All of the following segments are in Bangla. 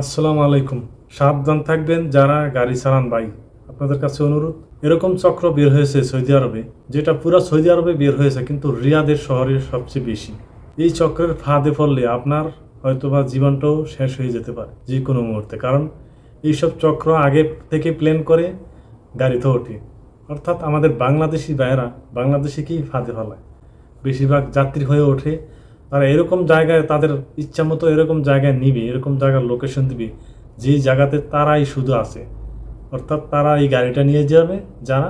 আসসালামু আলাইকুম। সাবধান থাকবেন যারা গাড়ি চালান ভাই। আপনাদের কাছে অনুরোধ, এরকম চক্র বের হয়েছে সৌদি আরবে, যেটা পুরো সৌদি আরবে বের হয়েছে, কিন্তু রিয়াদের শহরে সবচেয়ে বেশি। এই চক্রের ফাঁদে পড়লে আপনার হয়তোবা জীবনটাও শেষ হয়ে যেতে পারে, যে কোনো মুহূর্তে। কারণ এইসব চক্র আগে থেকে প্ল্যান করে গাড়িতে ওঠে। অর্থাৎ আমাদের বাংলাদেশি ভাইয়েরা বাংলাদেশিকেই ফাঁদে ফেলায়। বেশিরভাগ যাত্রী হয়ে ওঠে তারা এরকম জায়গায় তাদের ইচ্ছা মতো এরকম জায়গায় নিবে, এরকম জায়গার লোকেশন দিবে, যে জায়গাতে তারাই শুধু আছে। অর্থাৎ তারা এই গাড়িটা নিয়ে যাবে, যারা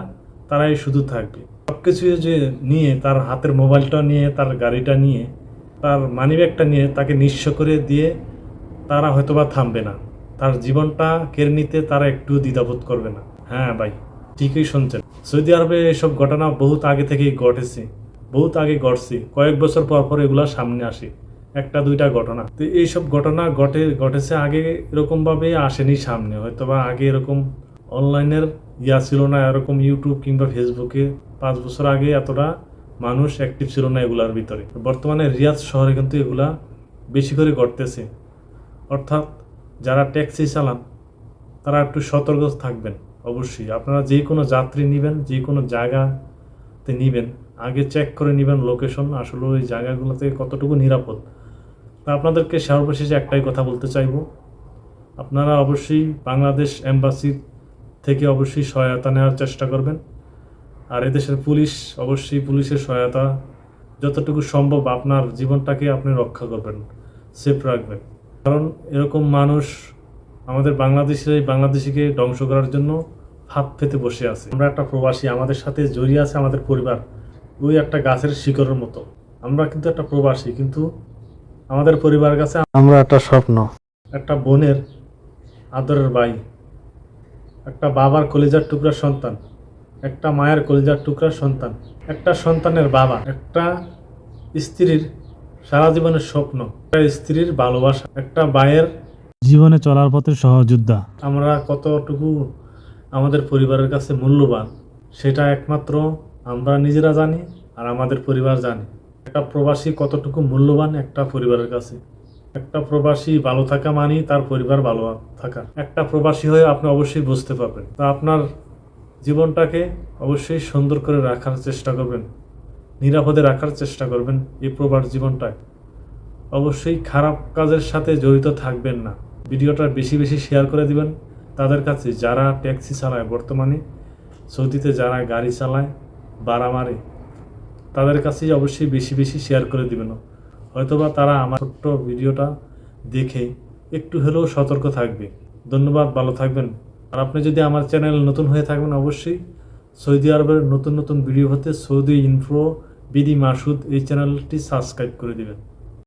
তারাই শুধু থাকবে। সব কিছু যে নিয়ে, তার হাতের মোবাইলটা নিয়ে, তার গাড়িটা নিয়ে, তার মানিব্যাগটা নিয়ে তাকে নিঃস্ব করে দিয়ে তারা হয়তোবা থামবে না। তার জীবনটা কেড়ে নিতে তারা একটু দ্বিধাবোধ করবে না। হ্যাঁ ভাই, ঠিকই শুনছেন। সৌদি আরবে এসব ঘটনা বহুত আগে থেকেই ঘটেছে। বহুত আগে ঘটছে কয়েক বছর পর পর এগুলা সামনে আসে। একটা, দুইটা ঘটনা। তো এইসব ঘটনা ঘটে, ঘটেছে আগে এরকমভাবে আসেনি সামনে। হয়তো বা আগে এরকম অনলাইনের ইয়া ছিল না, এরকম ইউটিউব কিংবা ফেসবুকে পাঁচ বছর আগে এতটা মানুষ অ্যাক্টিভ ছিল না এগুলার ভিতরে। বর্তমানে রিয়াদ শহরে কিন্তু এগুলা বেশি করে ঘটতেছে। অর্থাৎ যারা ট্যাক্সি চালান, তারা একটু সতর্ক থাকবেন অবশ্যই। আপনারা যে কোনো যাত্রী নেবেন যে কোনো জায়গাতে নেবেন। আগে চেক করে নেবেন লোকেশন আসলে ওই জায়গাগুলোতে কতটুকু নিরাপদ। তা আপনাদেরকে সর্বশেষে একটাই কথা বলতে চাইব। আপনারা অবশ্যই বাংলাদেশ এম্বাসি থেকে অবশ্যই সহায়তা নেওয়ার চেষ্টা করবেন। আর এদেশের পুলিশ, অবশ্যই পুলিশের সহায়তা, যতটুকু সম্ভব আপনার জীবনটাকে আপনি রক্ষা করবেন সেফ রাখবেন। কারণ এরকম মানুষ আমাদের বাংলাদেশের এই বাংলাদেশিকে ধ্বংস করার জন্য হাত পেতে বসে আছে। আমরা একটা প্রবাসী, আমাদের সাথে জড়িয়ে আছে আমাদের পরিবার। ওই একটা গাছের শিকড়ের মতো। আমরা কিন্তু একটা প্রবাসী কিন্তু আমাদের পরিবারের কাছে আমরা একটা স্বপ্ন। একটা বোনের আদরের ভাই একটা বাবার কলিজার টুকরার সন্তান একটা মায়ের কলিজার টুকরার সন্তান একটা সন্তানের বাবা একটা স্ত্রীর সারা জীবনের স্বপ্ন একটা স্ত্রীর ভালোবাসা একটা ভাইয়ের জীবনে চলার পথের সহযোদ্ধা। আমরা কতটুকু আমাদের পরিবারের কাছে মূল্যবান সেটা একমাত্র আমরা নিজেরা জানি আর আমাদের পরিবার জানি। একটা প্রবাসী কতটুকু মূল্যবান একটা পরিবারের কাছে। একটা প্রবাসী ভালো থাকা মানেই তার পরিবার ভালো থাকা। একটা প্রবাসী হয়ে আপনি অবশ্যই বুঝতে পারবেন। তা আপনার জীবনটাকে অবশ্যই সুন্দর করে রাখার চেষ্টা করবেন। নিরাপদে রাখার চেষ্টা করবেন এই প্রবাস জীবনটায়। অবশ্যই খারাপ কাজের সাথে জড়িত থাকবেন না। ভিডিওটা বেশি বেশি শেয়ার করে দিবেন। তাদের কাছে যারা ট্যাক্সি চালায় বর্তমানে, সৌদিতে যারা গাড়ি চালায় বাড়া মারে তাদের কাছে অবশ্যই বেশি বেশি শেয়ার করে দিবেন হয়তোবা তারা আমার ছোট্ট ভিডিওটা দেখে একটু হলেও সতর্ক থাকবে। ধন্যবাদ, ভালো থাকবেন। আর আপনি যদি আমার চ্যানেল নতুন হয়ে থাকবেন, অবশ্যই সৌদি আরবের নতুন নতুন ভিডিও হতে সৌদি ইনফ্রো বিদি মাসুদ এই চ্যানেলটি সাবস্ক্রাইব করে দিবেন।